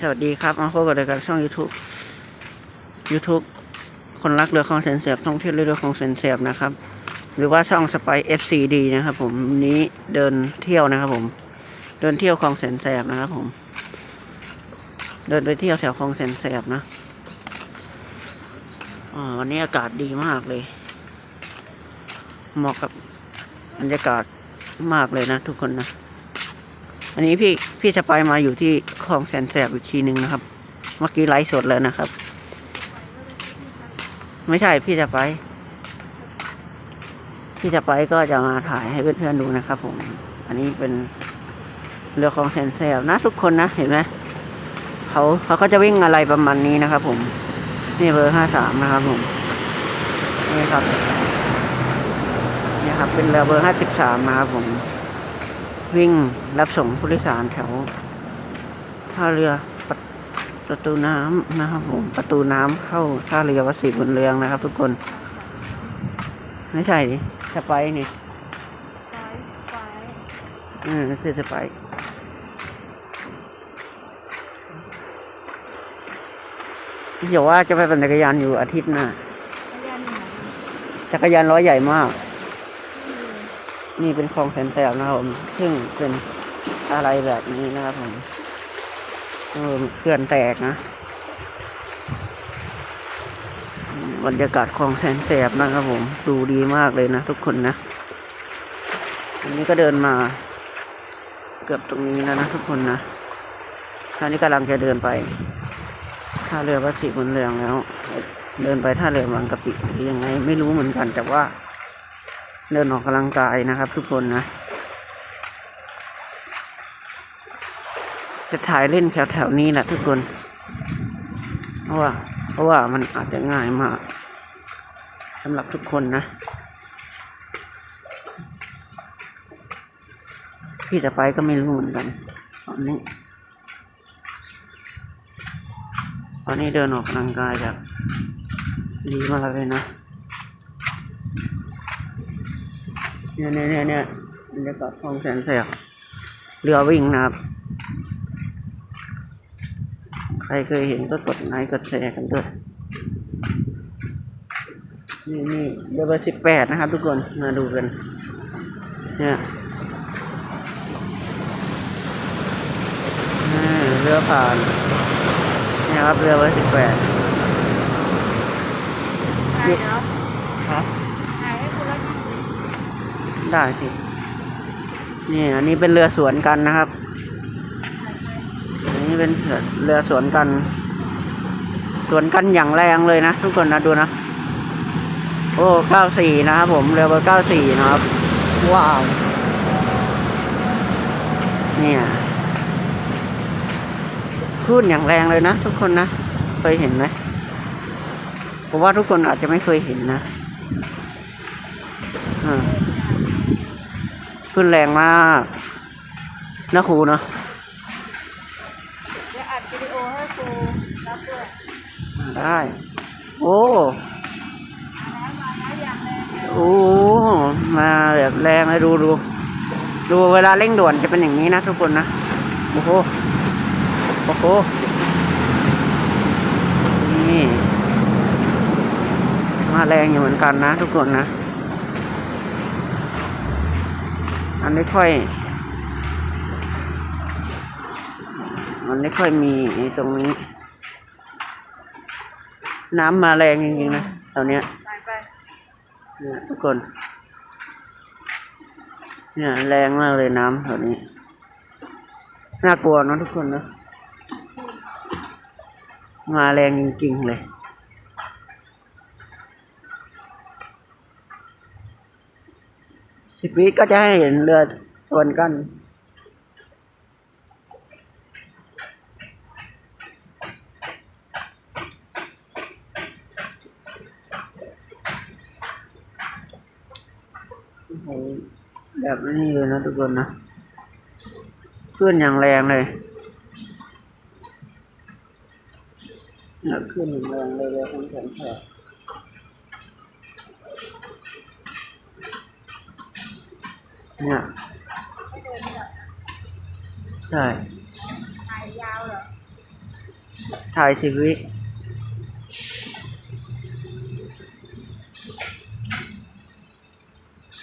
สวัสดีครับ มาพบกับรายการช่อง YouTube YouTube คนรักเรือของแสนแสบท่องเที่ยวเรือของแสนแสบนะครับ หรือว่าช่องสไป FCD นะครับ ผมนี้เดินเที่ยวนะครับผม เดินเที่ยวคลองแสนแสบนะครับผม เดินไปเที่ยวแถวคลองแสนแสบนะอวันนี้อากาศดีมากเลย เหมาะกับบรรยากาศมากเลยนะทุกคนนะ อันนี้พี่พี่จะไปมาอยู่ที่คลองแสนแสบอีกทีหนึ่งนะครับ เมื่อกี้ไลฟ์สดแล้วนะครับ ไม่ใช่พี่จะไปพี่จะไปก็จะมาถ่ายให้เพื่อนๆดูนะครับ ผม อันนี้เป็นเรือคลองแสนแสบนะทุกคนนะเห็นไหมเขาเขาก็จะวิ่งอะไรประมาณนี้นะครับ ผม นี่เบอร์ห้าสามนะครับ ผมนี่ครับนี่ครับ เป็นเรือเบอร์ห้าสิบสามนะครับผม วิ่งรับส่งผู้โดยสารแถวท่าเรือประประตูน้ำนะครับผมประตูน้ำเข้าท่าเรือวัดศรีบุญเรืองนะครับ ทุกคน ไม่ใช่ดิจะไปนี่ไปไปเออคือจะไปเดี๋ยวว่าจะไปปั่นจักรยานอยู่อาทิตย์หน้าพยานไหนจักรยานร้อยใหญ่มาก นี่เป็นคลองแสนแสบนะครับผมซึ่งเป็นอะไรแบบนี้นะครับผมเออเกลื่อนแตกนะบรรยากาศคลองแสนแสบนะครับผม ดูดีมากเลยนะทุกคนนะ อันนี้ก็เดินมา เกือบตรงนี้แล้วนะทุกคนนะท่านี้กำลังจะเดินไปท่าเรือวัดศรีบุญเรืองแล้ว เดินไปท่าเรือบางกะปิหรือยังไง ไม่รู้เหมือนกันแต่ว่า เดินออกกำลังกายนะครับ ทุกคนนะ จะถ่ายเล่นแถวๆนี้แหละทุกคน เพราะว่า เพราะว่ามันอาจจะง่ายมากสำหรับทุกคนนะ ที่จะไปก็ไม่รู้เหมือนกัน ตอนนี้ ตอนนี้เดินออกกำลังกายแบบดีมากเลยนะ เนี่ยเนี่ยเนี่ยเนี่ยบรรยากาศคลองแสนแสบเรือวิ่งนะครับ ใครเคยเห็นก็กดไลค์กดแชร์กันด้วย นี่นี่เรือเบอร์สิบแปดนะครับทุกคน มาดูกัน เนี่ยเรือผ่านเนี่ยครับเรือเบอร์สิบแปด ถ่ายเดี๋ยว ครับ ถ่ายให้คุณแล้วกันสิ ได้สินี่อันนี้เป็นเรือสวนกันนะครับ อันนี้เป็นเรือสวนกัน สวนกันอย่างแรงเลยนะทุกคนนะดูนะ โอ้เก้าสี่นะครับผมเรือเบอร์เก้าสี่นะครับ ว้าว เนี่ยคลื่นอย่างแรงเลยนะทุกคนนะ เคยเห็นไหมผมว่าทุกคนอาจจะไม่เคยเห็นนะอ่า ขึ้นแรงมากนะครูเนาะเดี๋ยวอัดวิดีโอให้ครูรับด้วยได้ โอ้แล้วมาแล้วอย่างแรงโอ้มาแบบแรงเลยดูดูดูเวลาเร่งด่วนจะเป็นอย่างนี้นะทุกคนนะโอ้โหโอ้โหนี่มาแรงอยู่เหมือนกันนะทุกคนนะ อันไม่ค่อย มันไม่ค่อยมีตรงนี้ น้ำมาแรงจริงๆนะตอนเนี้ยเนี่ยทุกคน เนี่ยแรงมากเลยน้ำแถวนี้ น่ากลัวเนะทุกคนเนะมาแรงจริงๆเลย สิบวิก็จะให้เห็นเรือชนกัน แบบนี้เลยนะทุกคนนะขึ้นอย่างแรงเลยเนี่ยขึ้นอย่างแรงเลยเลยทั้งแขนแขน เนี่ยไม่เดินแบบใช่ถ่ายยาวเหรอ ถ่ายสิบวิ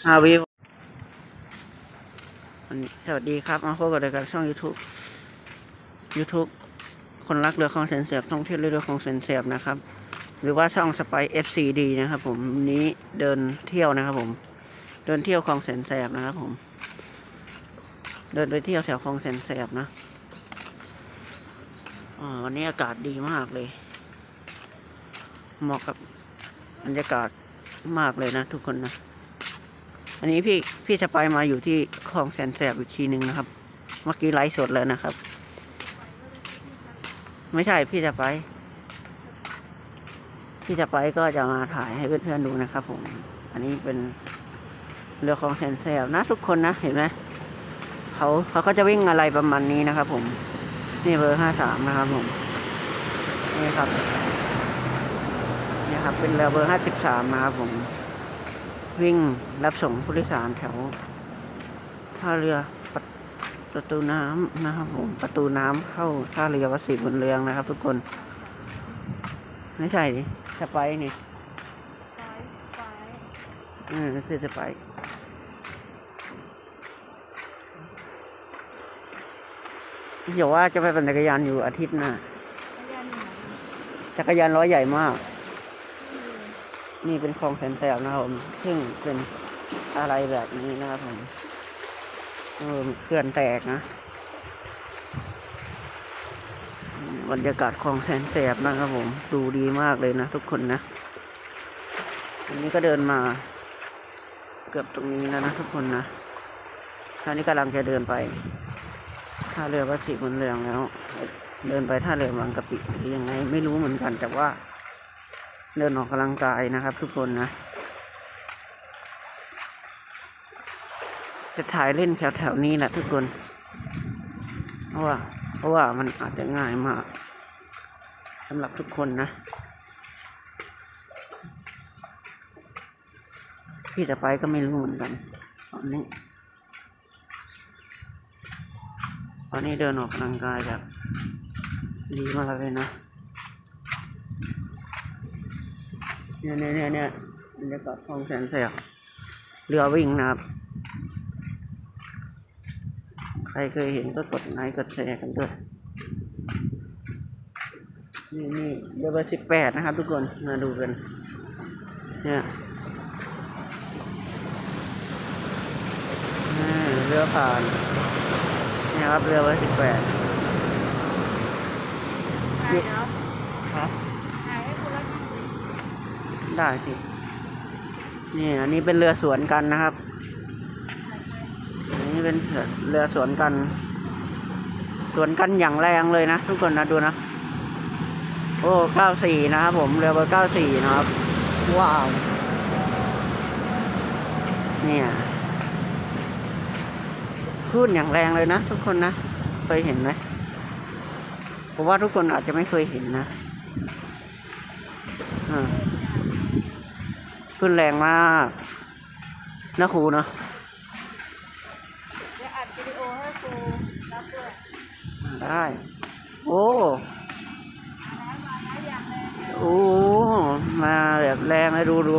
ห้าวิวันนี้สวัสดีครับ มาพบกับรายการช่อง YouTube YouTube คนรักเรือของแสนแสบท่องเที่ยวเรือของแสนแสบนะครับ หรือว่าช่องสไป FCD นะครับผมวันนี้เดินเที่ยวนะครับผม เดินเที่ยวคลองแสนแสบนะครับผม เดินไปเที่ยวแถวคลองแสนแสบนะอ๋อวันนี้อากาศดีมากเลย เหมาะกับบรรยากาศมากเลยนะทุกคนนะ อันนี้พี่พี่จะไปมาอยู่ที่คลองแสนแสบอีกทีหนึ่งนะครับ เมื่อกี้ไลฟ์สดแล้วนะครับ ไม่ใช่พี่จะไป พี่จะไปก็จะมาถ่ายให้เพื่อนๆดูนะครับผม อันนี้เป็น เรือของแสนแสบนะทุกคนนะเห็นไหมเขาเขาก็จะวิ่งอะไรประมาณนี้นะครับผมนี่เบอร์ห้าสามนะครับผมนี่ครับนี่ครับ เป็นเรือเบอร์ห้าสิบสามนะครับผม วิ่งรับส่งผู้โดยสารแถวท่าเรือประประตูน้ำนะครับผม ประตูน้ำเข้าท่าเรือวัดศรีบุญเรืองนะครับ ทุกคน ไม่ใช่ดิสไปร์นี่ไปไปเออคือสไป ร์อย่าว่าจะไปปั่นจักรยานอยู่อาทิตย์หน้าจักรยานร้อยใหญ่มาก นี่เป็นคลองแสนแสบนะครับผมซึ่งเป็นอะไรแบบนี้นะครับผมเออเกื่อนแตกนะบรรยากาศคลองแสนแสบนะครับผม ดูดีมากเลยนะทุกคนนะอันนี้ก็เดินมา เกือบตรงนี้แล้วนะทุกคนนะคราวนี้กำลังจะเดินไป ท่าเรือวัดศรีบุญเรืองแล้ว เดินไปท่าเรือบางกะปิหรือยังไง ไม่รู้เหมือนกันแต่ว่า เดินออกกำลังกายนะครับ ทุกคนนะ จะถ่ายเล่นแถวๆนี้แหละทุกคน เพราะว่า เพราะว่ามันอาจจะง่ายมากสำหรับทุกคนนะ ที่จะไปก็ไม่รู้เหมือนกันตอนนี้ ต อนนี้เดินออกกำลังกายแบบดีมากเลยนะ เนี่ยเนี่ยเนี่ยเนี่ยบรรยากาศคลองแสนแสบเรือวิ่งนะครับ ใครเคยเห็นก็กดไลค์กดแชร์กันด้วย นี่นี่เรือเบอร์สิบแปดนะครับทุกคน มาดูกัน เนี่ยเรือผ่าน นี่ครับเรือเบอร์สิบแปดถ่ายเนาะครับ ถ่ายให้คุณรักนั่งสิได้สิ นี่อันนี้เป็นเรือสวนกันนะครับ อันนี้เป็นเรือสวนกัน สวนกันอย่างแรงเลยนะ ทุกคนนะดูนะ โอ้เก้าสี่นะครับผม เรือเบอร์เก้าสี่นะครับ ว้าว เนี่ย คลื่นอย่างแรงเลยนะ ทุกคนนะ เคยเห็นไหมผมว่าทุกคนอาจจะไม่เคยเห็นนะอ่าขึ้นแรงมากนะครูเนาะเดี๋ยวอัดวิดีโอให้ครูรับด้วยได้ โอ้มาแล้วมาแล้วอย่างเลยโอ้มาแบบแรงเลยดูดู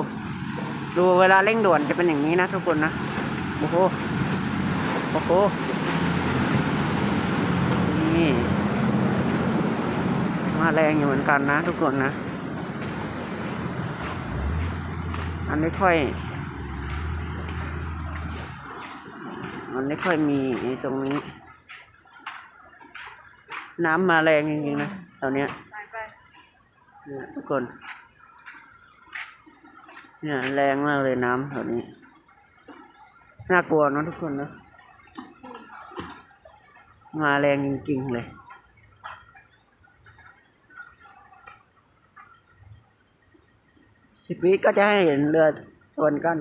ดูเวลาเร่งด่วนจะเป็นอย่างนี้นะทุกคนนะ โอ้โห โอ้โหนี่มาแรงอยู่เหมือนกันนะทุกคนนะ อันไม่ค่อย มันไม่ค่อยมีตรงนี้ น้ำมาแรงจริงๆนะตอนเนี้ยเนี่ยทุกคน เนี่ยแรงมากเลยน้ำแถวนี้ น่ากลัวนะทุกคนนะ มาแรงจริงๆเลย สิบวิก็จะให้เห็นเรือชนกัน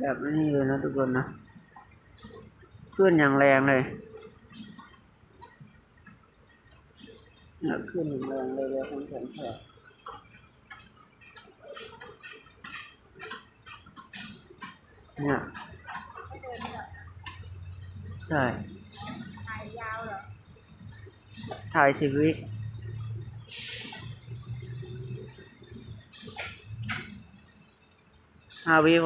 แบบนี้เลยนะทุกคนนะ ขึ้นอย่างแรงเลย ขึ้นลงเร็วๆทั้งสองแถบเนี่ยใช่ถ่ายยาวเหรอ ถ่ายสิวิห้าวิ